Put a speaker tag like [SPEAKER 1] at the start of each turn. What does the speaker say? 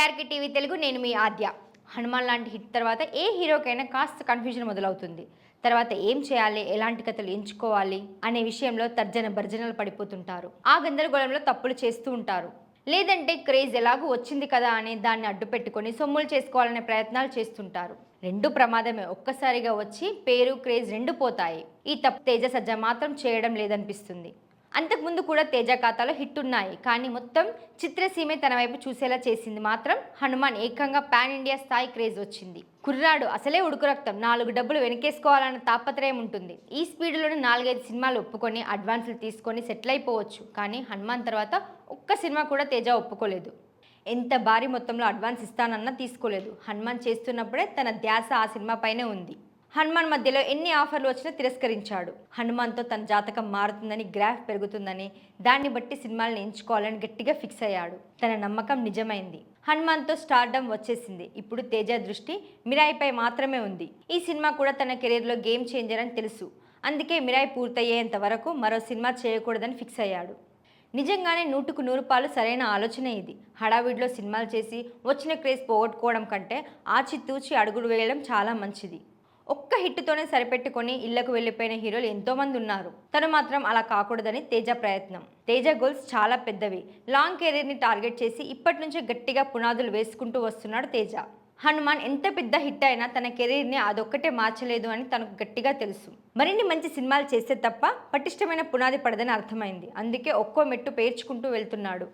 [SPEAKER 1] KRK TV Telugu నేను మీ ఆద్య. హనుమాన్ లాంటి hit తర్వాత ఏ హీరోకైనా కాస్త కన్ఫ్యూజన్ మొదలవుతుంది. తర్వాత ఏం చేయాలి ఎలాంటి కథలు ఎంచుకోవాలి అనే విషయంలో తర్జన భర్జనలు పడిపోతుంటారు. ఆ గందరగోళంలో తప్పులు చేస్తూ ఉంటారు. లేదంటే క్రేజ్ ఎలాగూ వచ్చింది కదా అని దాన్ని అడ్డు పెట్టుకొని సొమ్ములు చేసుకోవాలనే ప్రయత్నాలు చేస్తుంటారు. రెండు ప్రమాదమే ఒక్కసారిగా వచ్చి పేరు క్రేజ్ రెండు పోతాయి. ఈ తప్పు తేజ సజ్జ మాత్రం చేయడం లేదనిపిస్తుంది. అంతకుముందు కూడా తేజ ఖాతాలో హిట్ ఉన్నాయి కానీ మొత్తం చిత్రసీమే తన వైపు చూసేలా చేసింది మాత్రం హనుమాన్ ఏకంగా పాన్ ఇండియా స్థాయి క్రేజ్ వచ్చింది. కుర్రాడు అసలే ఉడుకు రక్తం. నాలుగు డబ్బులు వెనకేసుకోవాలన్న తాపత్రయం ఉంటుంది. ఈ స్పీడ్లోనే నాలుగైదు సినిమాలు ఒప్పుకొని అడ్వాన్సులు తీసుకొని సెటిల్ అయిపోవచ్చు కానీ హనుమాన్ తర్వాత ఒక్క సినిమా కూడా తేజ ఒప్పుకోలేదు. ఎంత భారీ మొత్తంలో అడ్వాన్స్ ఇస్తానన్నా తీసుకోలేదు. హనుమాన్ చేస్తున్నప్పుడే తన ధ్యాస ఆ సినిమాపైనే ఉంది. హనుమాన్ మధ్యలో ఎన్ని ఆఫర్లు వచ్చినా తిరస్కరించాడు. హనుమాన్తో తన జాతకం మారుతుందని గ్రాఫ్ పెరుగుతుందని దాన్ని బట్టి సినిమాలను ఎంచుకోవాలని గట్టిగా ఫిక్స్ అయ్యాడు. తన నమ్మకం నిజమైంది. హనుమాన్తో స్టార్డమ్ వచ్చేసింది. ఇప్పుడు తేజ దృష్టి మిరాయిపై మాత్రమే ఉంది. ఈ సినిమా కూడా తన కెరీర్లో గేమ్ చేంజర్ అని తెలుసు. అందుకే మిరాయి పూర్తయ్యేంత వరకు మరో సినిమా చేయకూడదని ఫిక్స్ అయ్యాడు. నిజంగానే నూటుకు నూరు పాలు సరైన ఆలోచన ఇది. హడావిడిలో సినిమాలు చేసి వచ్చిన క్రేజ్ పోగొట్టుకోవడం కంటే ఆచితూచి అడుగులు వేయడం చాలా మంచిది. ఒక్క హిట్తోనే సరిపెట్టుకొని ఇళ్ళకు వెళ్ళిపోయిన హీరోలు ఎంతోమంది ఉన్నారు. తను మాత్రం అలా కాకూడదని తేజ ప్రయత్నం. తేజ గోల్స్ చాలా పెద్దవి. లాంగ్ కెరీర్ని టార్గెట్ చేసి ఇప్పటి నుంచే గట్టిగా పునాదులు వేసుకుంటూ వస్తున్నాడు తేజ. హనుమాన్ ఎంత పెద్ద హిట్ అయినా తన కెరీర్ని అదొక్కటే మార్చలేదు అని తనకు గట్టిగా తెలుసు. మరిన్ని మంచి సినిమాలు చేస్తే తప్ప పటిష్టమైన పునాది పడదని అర్థమైంది. అందుకే ఒక్కో మెట్టు పేర్చుకుంటూ వెళ్తున్నాడు.